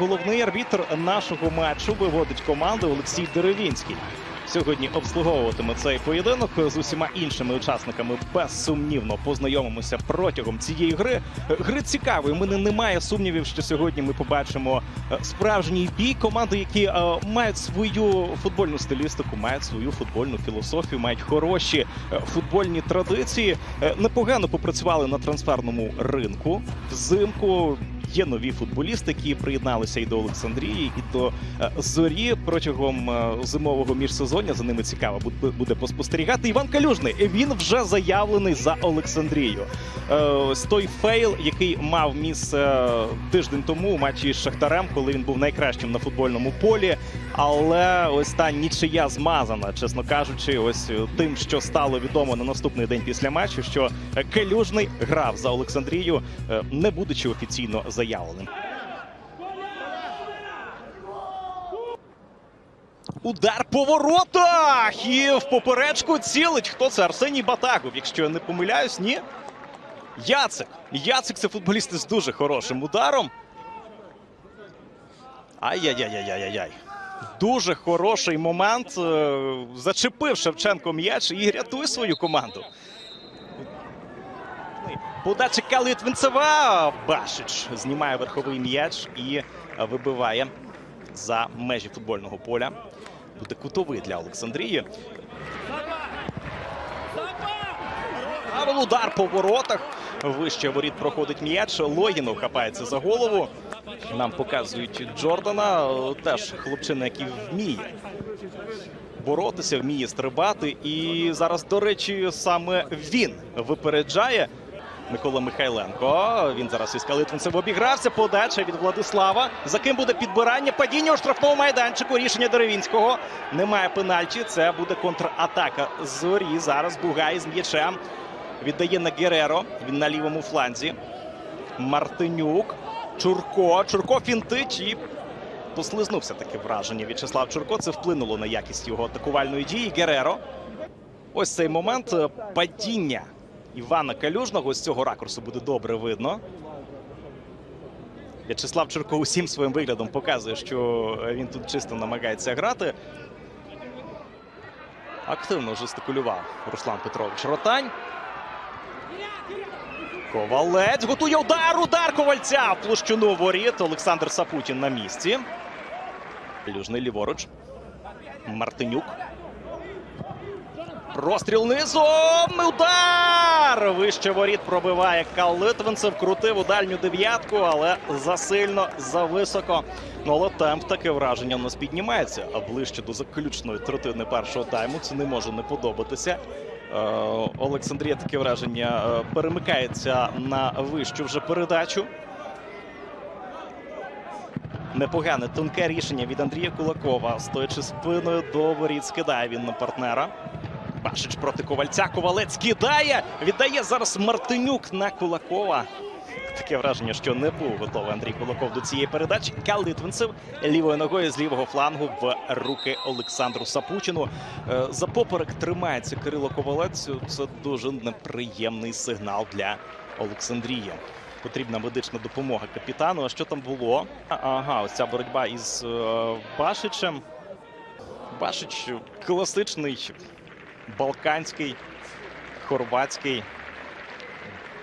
Головний арбітр нашого матчу виводить команду Олексій Деревінський. Сьогодні обслуговуватиме цей поєдинок з усіма іншими учасниками. Безсумнівно познайомимося протягом цієї гри. Гри цікавої. Мене немає сумнівів, що сьогодні ми побачимо е, справжній бій. Команди, які е, мають свою футбольну стилістику, мають свою футбольну філософію, мають хороші е, футбольні традиції. Непогано попрацювали на трансферному ринку взимку. Є нові футболісти, які приєдналися і до Олександрії, і до е, зорі протягом е, зимового міжсезоння. За ними цікаво буде- поспостерігати. Іван Калюжний він вже заявлений за Олександрію. Е, Ось той фейл, який мав місце тиждень тому у матчі з Шахтарем, коли він був найкращим на футбольному полі. Але ось та нічия змазана, чесно кажучи, ось е, тим, що стало відомо на наступний день після матчу, що е, Калюжний грав за Олександрію, е, не будучи офіційно заявленим. Удар по воротах! І в поперечку цілить. Хто це? Арсеній Батагов, якщо я не помиляюсь, ні. Яцик. Яцик це футболіст з дуже хорошим ударом. Ай-яй-яй-яй-яй-яй. Дуже хороший момент. Е, Зачепив Шевченко м'яч і рятує свою команду. Подача Калитвинцева. Башич знімає верховий м'яч і вибиває за межі футбольного поля. Буде кутовий для Олександрії. Павел удар по воротах. Вище воріт проходить м'яч. Логінов хапається за голову. Нам показують Джордана. Теж хлопчина, який вміє боротися, вміє стрибати. І зараз, до речі, саме він випереджає Микола Михайленко. Він зараз із Калитвинцем обігрався. Подача від Владислава. За ким буде підбирання? Падіння у штрафному майданчику. Рішення Деревінського. Немає пенальті. Це буде контратака зорі. Зараз Бугай з м'ячем. Віддає на Гереро. Він на лівому фланзі. Мартинюк. Чурко. Чурко фінтить і послизнувся таке враження. В'ячеслав Чурко. Це вплинуло на якість його атакувальної дії. Гереро. Ось цей момент е, падіння Івана Калюжного. З цього ракурсу буде добре видно. В'ячеслав Чурко усім своїм виглядом показує, що він тут чисто намагається грати. Активно жестикулював Руслан Петрович Ротань. Ковалець готує удар. Удар ковальця в площину воріт. Олександр Сапутін на місці. Люжний ліворуч. Мартинюк. Простріл низом. Удар! Вище воріт пробиває Калитвинцев. Крутив у дальню дев'ятку, але засильно, зависоко. Ну, але темп таке враження в нас піднімається. А ближче до заключної третини першого тайму це не може не подобатися. Е, Олександрія таке враження е, перемикається на вищу вже передачу. Непогане тонке рішення від Андрія Кулакова. Стоячи спиною до воріт, скидає він на партнера. Башич проти ковальця. Ковалець кидає. Віддає зараз Мартинюк на Кулакова. Таке враження, що не був готовий Андрій Кулаков до цієї передачі. Калитвинцев лівою ногою з лівого флангу в руки Олександру Сапучину. Е, За поперек тримається Кирило Ковалець. Це дуже неприємний сигнал для Олександрії. Потрібна медична допомога капітану. А що там було? Ага, ось ця боротьба із е, Башичем. Башич класичний балканський, хорватський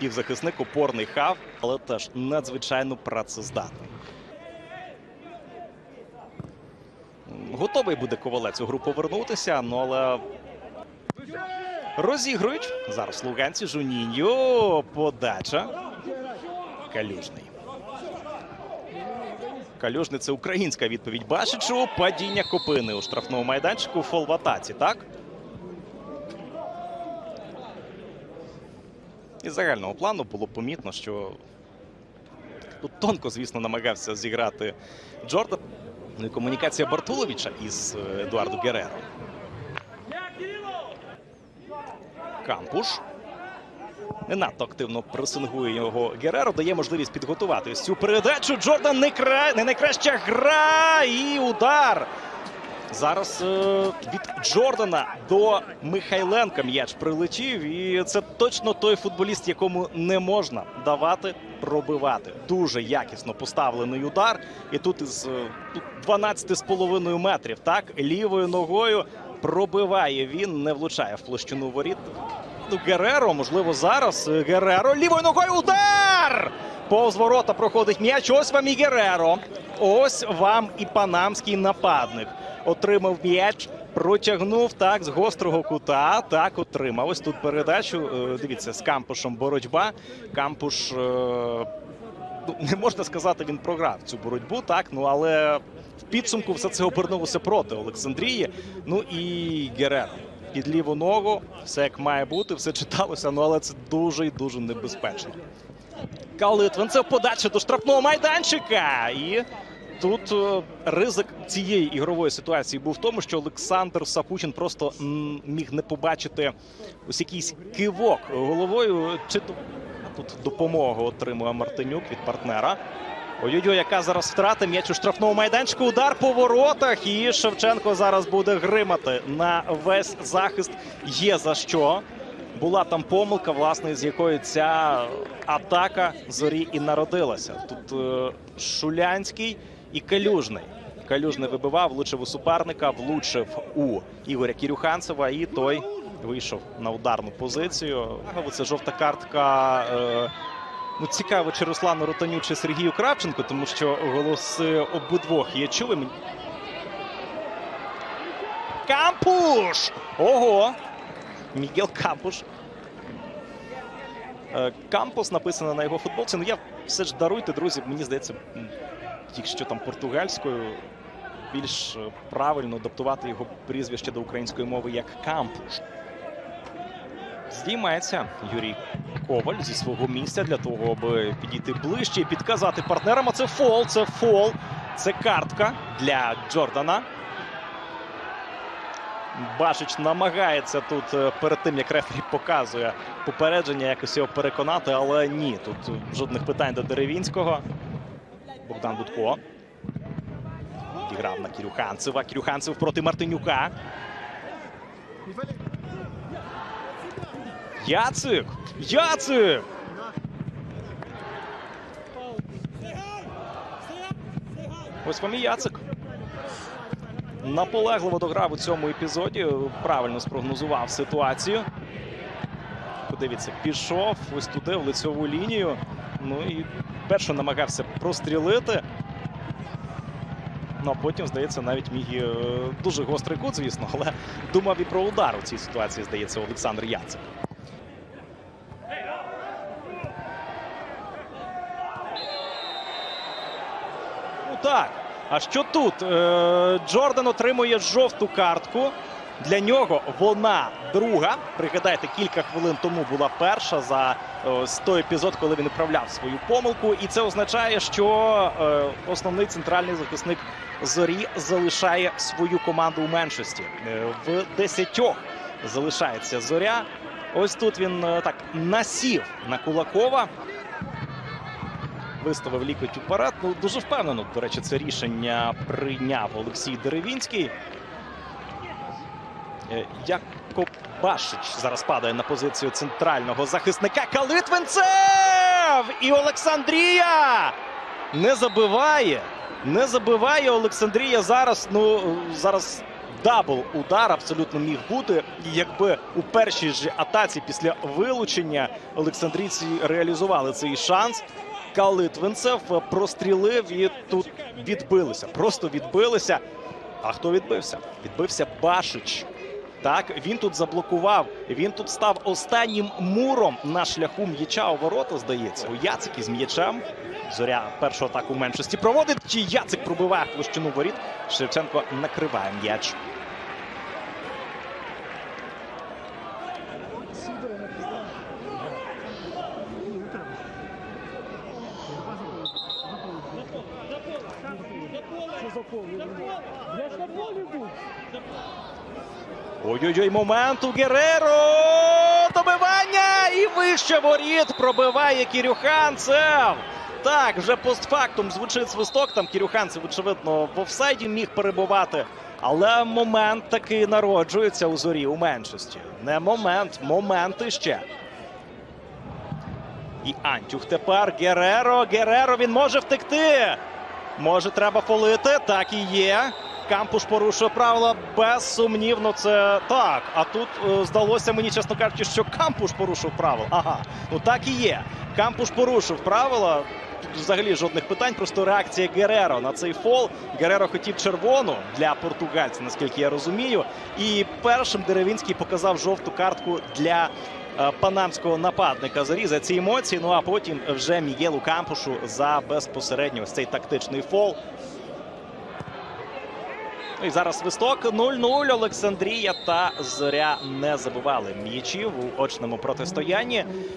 півзахисник, опорний хав, але теж надзвичайно працездатний. Готовий буде ковалець у гру повернутися, ну але розігрують. Зараз луганці Жуніньо. Подача. Калюжний. Калюжний це українська відповідь Башичу. Падіння копини у штрафному майданчику фол в атаці, так? Із загального плану було помітно, що тут тонко, звісно, намагався зіграти Джордан. Ну і комунікація Бартуловича із е, Едуардо Гереро. Кампуш. Не надто активно пресингує його Гереро, дає можливість підготуватись цю передачу. Джордан не, кра... не найкраща гра і удар. Зараз е, від Джордана до Михайленка м'яч прилетів, і це точно той футболіст, якому не можна давати пробивати. Дуже якісно поставлений удар. І тут із е, 12,5 метрів. Так, лівою ногою пробиває він, не влучає в площину воріт. Ну, Гереро, можливо, зараз. е, Гереро лівою ногою удар! Повз ворота проходить м'яч. Ось вам і Гереро. Ось вам і панамський нападник. Отримав м'яч, протягнув так з гострого кута. Так, отримав. Ось тут передачу. Е, Дивіться, з Кампушем боротьба. Кампуш. е, Ну, не можна сказати, він програв цю боротьбу, так. Ну але в підсумку все це обернулося проти Олександрії. Ну і Гереро. Під ліву ногу, все як має бути, все читалося, ну але це дуже і дуже небезпечно. Калитвинцев подача до штрафного майданчика. І тут е, ризик цієї ігрової ситуації був в тому, що Олександр Сапучин просто міг не побачити ось якийсь кивок головою. Чи тут допомогу отримує Мартинюк від партнера. Ой-ой-ой, яка зараз втрата м'яч у штрафному майданчику. Удар по воротах. І Шевченко зараз буде гримати на весь захист. Є за що. Була там помилка, власне, з якої ця атака зорі і народилася. Тут е, Шулянський і Калюжний. Калюжний вибивав, влучив у суперника, влучив у Ігоря Кірюханцева, і той вийшов на ударну позицію. Це жовта картка. Е, Ну, цікаво, чи Руслану Ротаню, чи Сергію Кравченко, тому що голоси обидвох є чули. Кампуш! Ого! Мігел Кампуш. Е, Кампус написано на його футболці. Ну я все ж даруйте, друзі. Мені здається, якщо там португальською більш е, правильно адаптувати його прізвище до української мови як Кампуш. Здіймається Юрій Коваль зі свого місця для того, аби підійти ближче і підказати партнерам. А це фол, це фол, це картка для Джордана. Башич намагається тут е, перед тим, як рефері показує попередження, якось його переконати, але ні. Тут жодних питань до Деревінського. Богдан Дудко. Відіграв на Кірюханцева. Кірюханцев проти Мартинюка. Яцик! Яцик! Ось і Яцик. Наполегливо дограв у цьому епізоді. Правильно спрогнозував ситуацію. Подивіться, пішов ось туди, в лицьову лінію. Ну і перше намагався прострілити. Ну а потім, здається, навіть міг і, е, дуже гострий кут, звісно, але думав і про удар у цій ситуації, здається, Олександр Яцик. Ну так. А що тут? Е, Джордан отримує жовту картку. Для нього вона друга. Пригадайте, кілька хвилин тому була перша за е, ось той епізод, коли він виправляв свою помилку. І це означає, що е, основний центральний захисник зорі залишає свою команду у меншості. Е, в десятьох залишається зоря. Ось тут він е, так насів на Кулакова. Виставив лікоть уперед. Ну, дуже впевнено, до речі, це рішення прийняв Олексій Деревінський. Е, Якоб Башич зараз падає на позицію центрального захисника. Калитвинцев! І Олександрія не забиває. Не забиває Олександрія зараз. Ну зараз дабл удар абсолютно міг бути. Якби у першій ж атаці після вилучення Олександрійці реалізували цей шанс. Калитвинцев прострілив і тут відбилися. Просто відбилися. А хто відбився? Відбився Башич. Так, він тут заблокував. Він тут став останнім муром на шляху м'яча у ворота, здається. У Яцик із м'ячем. Зоря першу атаку в меншості проводить. Чи Яцик пробиває площину воріт? Шевченко накриває м'яч. Я ж на полі був. Ой-ой-ой, момент у Гереро! Добивання! І вище воріт пробиває Кірюханцев. Так, вже постфактум звучить свисток. Там Кірюханцев, очевидно, в офсайді міг перебувати. Але момент таки народжується у зорі у меншості. Не момент, моменти ще. І Антюх тепер Гереро. Гереро він може втекти. Може, треба фолити. Так і є. Кампуш порушує правила. Безсумнівно, це так. А тут е, здалося мені, чесно кажучи, що Кампуш порушив правила. Ага, ну так і є. Кампуш порушив правила. Тут взагалі жодних питань. Просто реакція Гереро на цей фол. Гереро хотів червону для португальця, наскільки я розумію. І першим Деревінський показав жовту картку для е, панамського нападника зорі за ці емоції. Ну а потім вже Мігелу Кампушу за безпосередньо ось цей тактичний фол. Ну і зараз свисток 0-0. Олександрія та Зоря не забували м'ячів у очному протистоянні.